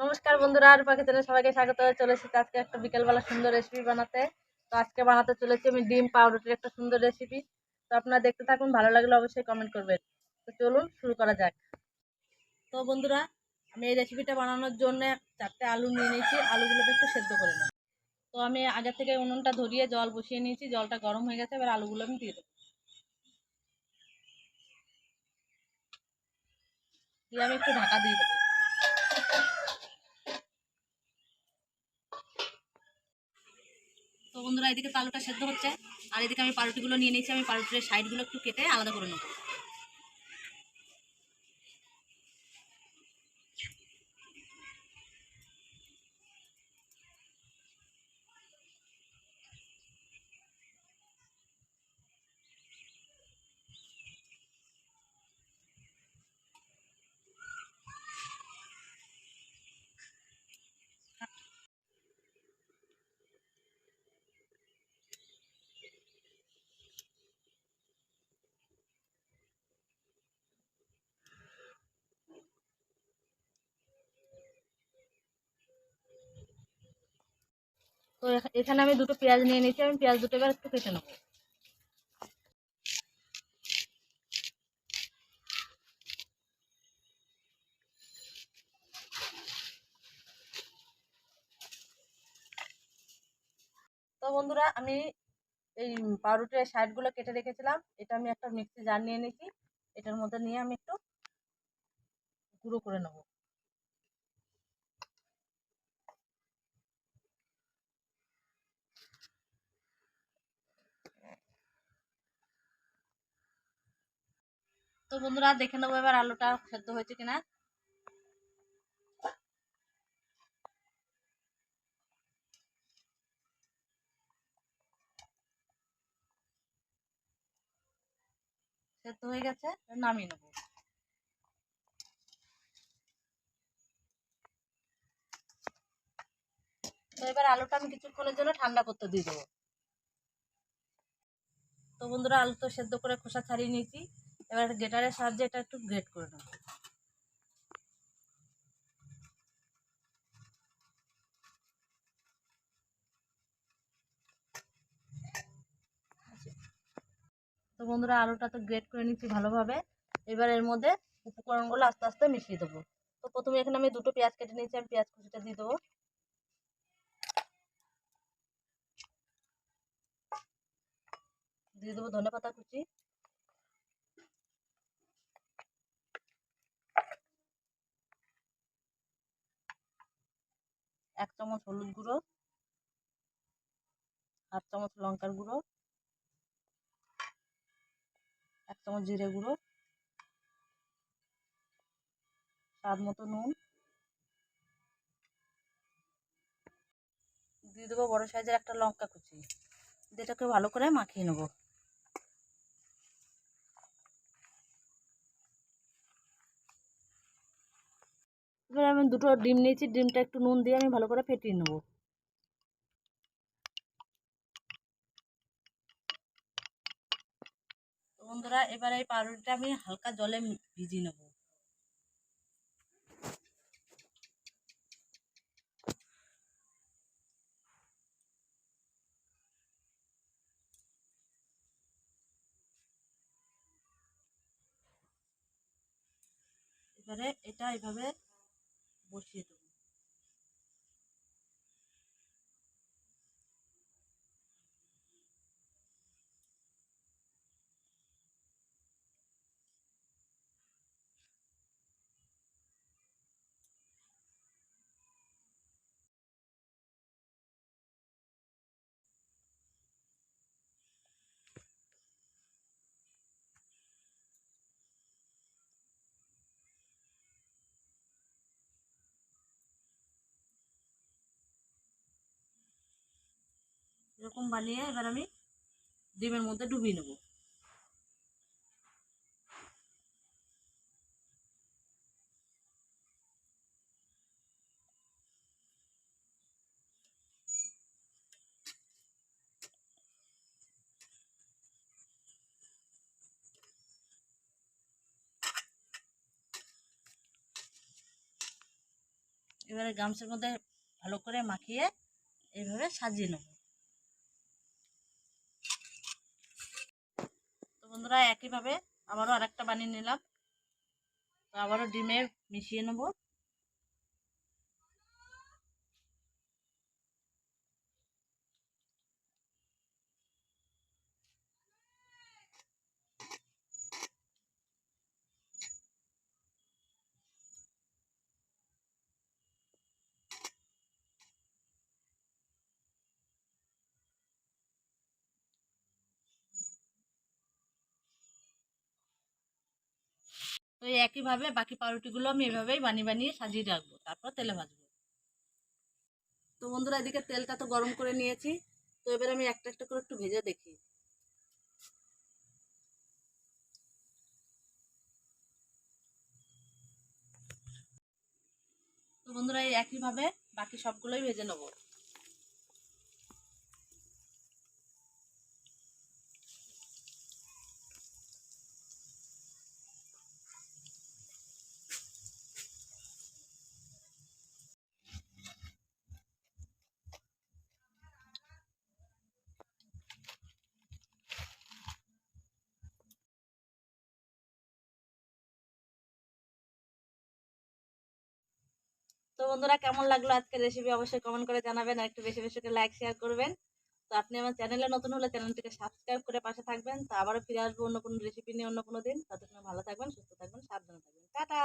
নমস্কার বন্ধুরা আর পাখি চ্যানেল সবাইকে স্বাগত। চলে এসেছি আজকে একটা বিকেলবেলা সুন্দর রেসিপি বানাতে। তো আজকে বানাতে চলেছি আমি ডিম পাউরুটির একটা সুন্দর রেসিপি তো আপনারা দেখতে থাকুন, ভালো লাগলে অবশ্যই কমেন্ট করবেন। তো চলুন শুরু করা যাক। তো বন্ধুরা, আমি এই রেসিপিটা বানানোর জন্য চারটে আলু নিয়ে নিয়েছি। আলুগুলোকে একটু সেদ্ধ করে নিই তো আমি আগে থেকে উনুনটা ধরিয়ে জল বসিয়ে নিয়েছি। জলটা গরম হয়ে গেছে, এবার আলুগুলো আমি দিয়ে দেবো। দিয়ে আমি একটু ঢাকা দিয়ে দেবো তো বন্ধুরা এদিকে তো আলুটা সেদ্ধ হচ্ছে, আর এদিকে আমি পাউরুটিগুলো নিয়ে নিয়েছি, আমি পাউরুটির সাইডগুলো একটু কেটে আলাদা করে নেব। তো এখ- এখানে আমি দুটো পেঁয়াজ নিয়ে নিয়েছি, আমি পেঁয়াজ দুটো এবার একটু কেটে নেব। তো বন্ধুরা, আমি এই পাউরুটির সাইডগুলো কেটে রেখেছিলাম, এটা আমি একটা মিক্সি জার নিয়ে নিয়েছি এটার মধ্যে নিয়ে আমি একটু গুঁড়ো করে নেব। তো বন্ধুরা দেখে নেব এবার আলুটা সেদ্ধ হয়েছে কিনা। সেদ্ধ হয়ে গেছে নামিয়ে তো এবার আলুটা আমি কিছুক্ষণের জন্য ঠান্ডা করতে দিয়ে দেবো। তো বন্ধুরা আলু তো সেদ্ধ করে খোসা ছাড়িয়ে নিয়েছি। এবার গ্রেটারের সাহায্যে এটা একটু গ্রেট করে নেব। তো বন্ধুরা, আলুটা তো গ্রেট করে নিচ্ছি ভালোভাবে। এবার এর মধ্যে উপকরণগুলো আস্তে আস্তে মিশিয়ে দেবো। তো প্রথমে এখানে আমি দুটো পেঁয়াজ কেটে নিয়েছি, আমি পেঁয়াজ কুচিটা দিয়ে দেবো। দিয়ে দেবো ধনে পাতা কুচি। এক চামচ হলুদ গুঁড়ো, হাফ চামচ লঙ্কার গুঁড়ো, এক চামচ জিরে গুঁড়ো, স্বাদ মতো নুন। দিয়ে দেবো বড়ো সাইজের একটা লঙ্কা কুচি। দিয়ে এটাকে ভালো করে মাখিয়ে নেব এবার আমি দুটো ডিম নিয়েছি, ডিমটা একটু নুন দিয়ে আমি ভালো করে ফেটিয়ে নেব। বন্ধুরা, এবার এই পাউরুটিটা আমি হালকা জলে ভিজিয়ে নেব। এবারে এটা এভাবে বসিয়ে দেবো। এরকম বানিয়ে এবার আমি ডিমের মধ্যে ডুবিয়ে নেব। এবারে গামছার মধ্যে ভালো করে মাখিয়ে এইভাবে সাজিয়ে নেব। বন্ধুরা একইভাবে আবারও আরেকটা বানিয়ে নিলাম। আবারও ডিমে মিশিয়ে নেব। এই একইভাবে বাকি পাউরুটিগুলো আমি এভাবেই বানিয়ে বানিয়ে সাজিয়ে রাখব তারপর তেলে ভাজবো। তো বন্ধুরা এদিকে তেলটা তো গরম করে নিয়েছি তো এবার আমি একটা একটা করে একটু ভেজে দেখি। তো বন্ধুরা এই একইভাবে বাকি সবগুলোই ভেজে নেব। তো বন্ধুরা, কেমন লাগল আজকের রেসিপি অবশ্যই কমেন্ট করে জানাবেন আর একটু বেশি বেশি করে লাইক শেয়ার করবেন। তো আপনি আমার চ্যানেলে নতুন হলে চ্যানেলটিকে সাবস্ক্রাইব করে পাশে থাকবেন। তো আবারও ফিরে আসব অন্য কোনো রেসিপি নিয়ে অন্য কোনো দিন। ততক্ষণ ভালো থাকবেন, সুস্থ থাকবেন, সাবধানে থাকবেন। টাটা!